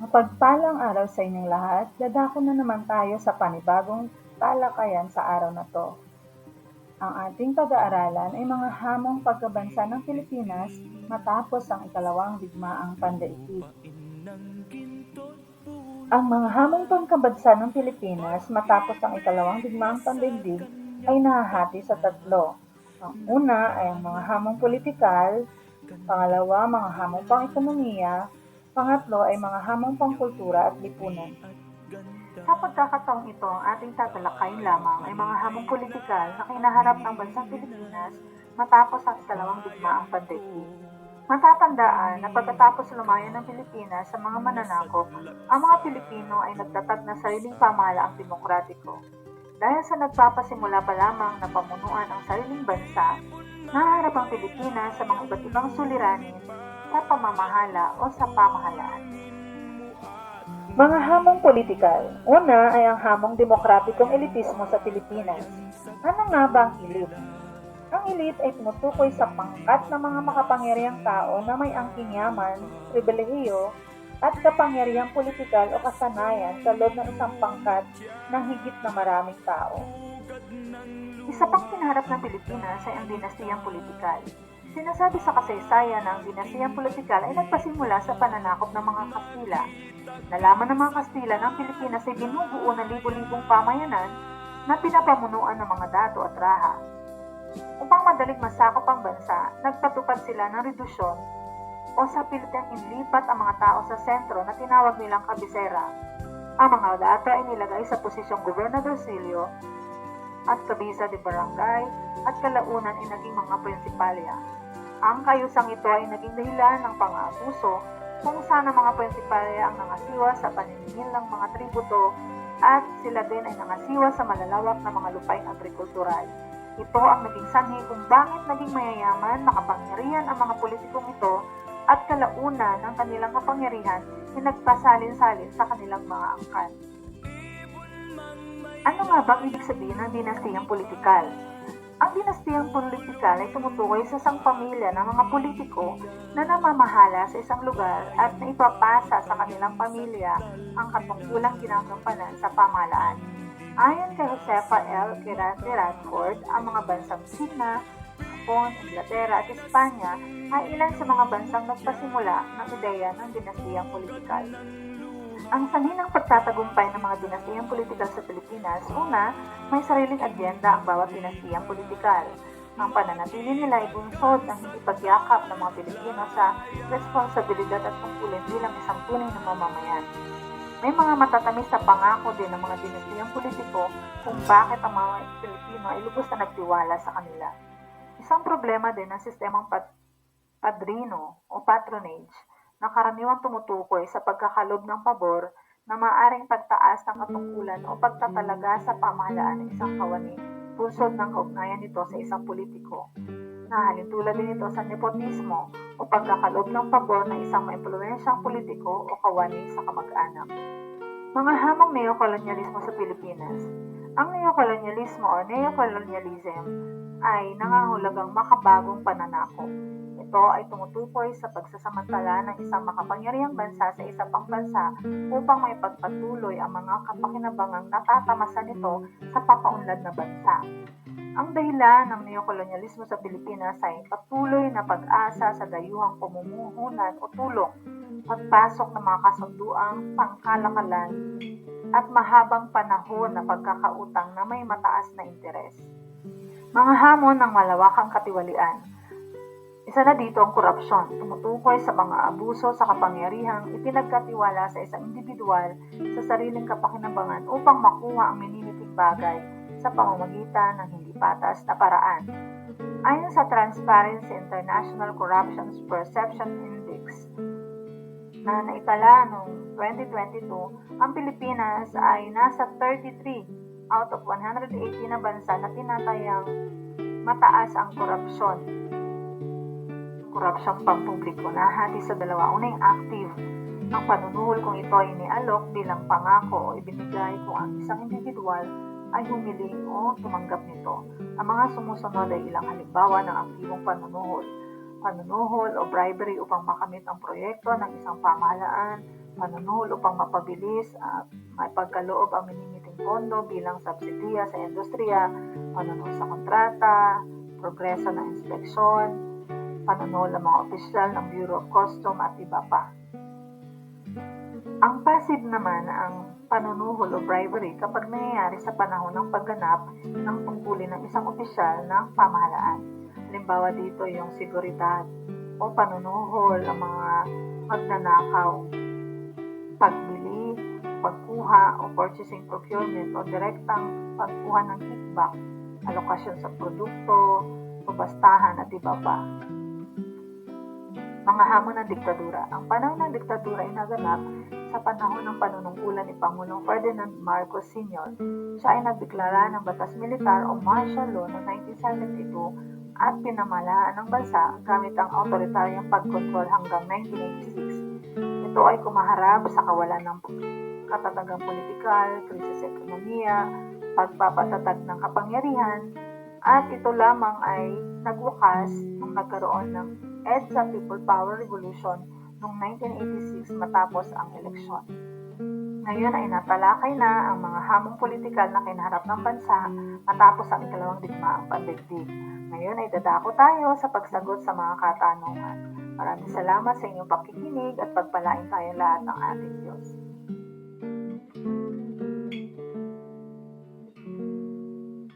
Mapagpalang araw sa inyong lahat, dadako na naman tayo sa panibagong talakayan sa araw na to. Ang ating pag-aaralan ay mga hamong pagkabansa ng Pilipinas matapos ang ikalawang digmaang pandaigdig. Ang mga hamong pagkabansa ng Pilipinas matapos ang ikalawang digmaang pandaigdig ay nahahati sa tatlo. Ang una ay ang mga hamong politikal, pangalawa mga hamong pang-ekonomiya, Pangatlo ay mga hamong pangkultura at lipunan. Sa pagkakataong ito, ang ating tatalakayin lamang ay mga hamong politikal na kinaharap ng bansang Pilipinas matapos ang ikalawang digmaang pandaigdig. Matatandaan na pagkatapos lumayan ng Pilipinas sa mga mananakop, ang mga Pilipino ay nagtatag ng sariling pamahalaang demokratiko. Dahil sa nagpapasimula pa lamang na pamunuan ang sariling bansa, naharap ang Pilipinas sa mga iba't ibang suliranin sa pamamahala o sa pamahalaan. Mga hamong politikal. Una ay ang hamong demokratikong elitismo sa Pilipinas. Ano nga ba ang elite? Ang elite ay tumutukoy sa pangkat ng mga makapangyarihang tao na may angking yaman, pribilehiyo, at kapangyarihang politikal o kasanayan sa loob ng isang pangkat ng higit na maraming tao. Isa pang pinaharap ng Pilipinas ay ang dinastiyang politikal. Sinasabi sa kasaysayan na ang dinastiyang politikal ay nagpasimula sa pananakop ng mga Kastila. Nalaman ng mga Kastila na Pilipinas ay binubuo ng libo-libong pamayanan na pinapamunuan ng mga dato at raha. Upang madaling masakop ang bansa, nagpatupad sila ng redusyon o sa pilitang inlipat ang mga tao sa sentro na tinawag nilang kabisera. Ang mga dato ay nilagay sa posisyong gobernadorsilyo at kabisa de barangay at kalaunan ay naging mga prinsipalya. Ang kayusang ito ay naging dahilan ng pang-aabuso kung saan ang mga prinsipalya ang nangasiwa sa paniningil ng mga tributo at sila din ay nangasiwa sa malalawak na mga lupaing agrikultural. Ito ang naging sanhi kung bakit naging mayayaman, makapangyarihan ang mga politikong ito at kalaunan ng kanilang kapangyarihan ay nagpasalin-salin sa kanilang mga angkan. Ano nga bang ibig sabihin ng dinastiyang politikal? Ang dinastiyang politikal ay tumutukoy sa isang pamilya ng mga politiko na namamahala sa isang lugar at naipapasa sa kanilang pamilya ang katungkulang ginagampanan sa pamahalaan. Ayon kay Josefa L. Quirante Radford, ang mga bansang China, Japon, Inglaterra at Espanya ay ilan sa mga bansang nagpasimula ng ideya ng dinastiyang politikal. Ang sanhi ng pagtatagumpay ng mga dinastiyang politikal sa Pilipinas, una, may sariling agenda ang bawat dinastiyang politikal. Ang pananatili nila ay bunsod ng hindi pagyakap ng mga Pilipino sa responsibilidad at tungkulin bilang isang tunay na mamamayan. May mga matatamis na pangako din ng mga dinastiyang politiko kung bakit ang mga Pilipino ay lubos na nagtiwala sa kanila. Isang problema din ang sistemang pat- padrino o patronage na karaniwang tumutukoy sa pagkakalob ng pabor na maaring pagtaas ng katungkulan o pagtatalaga sa pamahalaan ng isang kawani punsod ng kaugnayan nito sa isang politiko. Nahalin tulad din ito sa nepotismo o pagkakalob ng pabor ng isang maimpluwensyang politiko o kawani sa kamag-anak. Mga hamong neokolonyalismo sa Pilipinas Ang neokolonyalismo o neocolonialism ay nangangahulugang makabagong pananako ito ay tumutukoy sa pagsasamantala ng isang makapangyarihang bansa sa isa pang bansa upang may pagpatuloy ang mga kapakinabangang natatamasa nito sa papaunlad na bansa. Ang dahilan ng neokolonyalismo sa Pilipinas ay patuloy na pag-asa sa dayuhang pamumuhunan o tulong, pagpasok ng mga kasunduang pangkalakalan, at mahabang panahon na pagkakautang na may mataas na interes. Mga hamon ng malawakang katiwalian isa na dito ang korupsyon, tumutukoy sa mga abuso sa kapangyarihang ipinagkatiwala sa isang individual sa sariling kapakinabangan upang makuha ang minimiting bagay sa pamamagitan ng hindi patas na paraan. Ayon sa Transparency International Corruption Perception Index na naitala noong 2022, ang Pilipinas ay nasa 33 out of 180 na bansa na tinatayang mataas ang korupsyon korupsyong pampubliko na hati sa dalawa. Una yung active. Ang panunuhol kung ito ay inialok bilang pangako o ibinigay kung ang isang individual ay humiling o tumanggap nito. Ang mga sumusunod ay ilang halimbawa ng aktibong panunuhol. panunuhol o bribery upang makamit ang proyekto ng isang pamahalaan, panunuhol upang mapabilis at maipagkaloob ang minimiting pondo bilang subsidiya sa industriya, panunuhol sa kontrata, progreso ng inspeksyon, panunuhol ng mga opisyal ng Bureau of Custom at iba pa. Ang passive naman ang panunuhol o bribery kapag nangyayari sa panahon ng pagganap ng tungkulin ng isang opisyal ng pamahalaan. Halimbawa dito yung seguridad o panunuhol ang mga magnanakaw, pagbili, pagkuha o purchasing procurement o direktang pagkuha ng kickback, alokasyon sa produkto, pubastahan at iba pa. Mga hamon ng diktadura. Ang panahon ng diktadura ay naganap sa panahon ng panunungkulan ni Pangulong Ferdinand Marcos Sr. Siya ay nagdeklara ng batas militar o martial law noong 1972 at pinamalaan ng bansa gamit ang autoritaryang pagkontrol hanggang 1986. Ito ay kumaharap sa kawalan ng katatagang politikal, krisis ekonomiya, pagpapatatag ng kapangyarihan, at ito lamang ay nagwakas nung nagkaroon ng EDSA People Power Revolution noong 1986 matapos ang eleksyon. Ngayon ay natalakay na ang mga hamong politikal na kinaharap ng bansa matapos ang ikalawang digmaang pandaigdig. Ngayon ay dadako tayo sa pagsagot sa mga katanungan. Maraming salamat sa inyong pakikinig at pagpalain tayo lahat ng ating Diyos.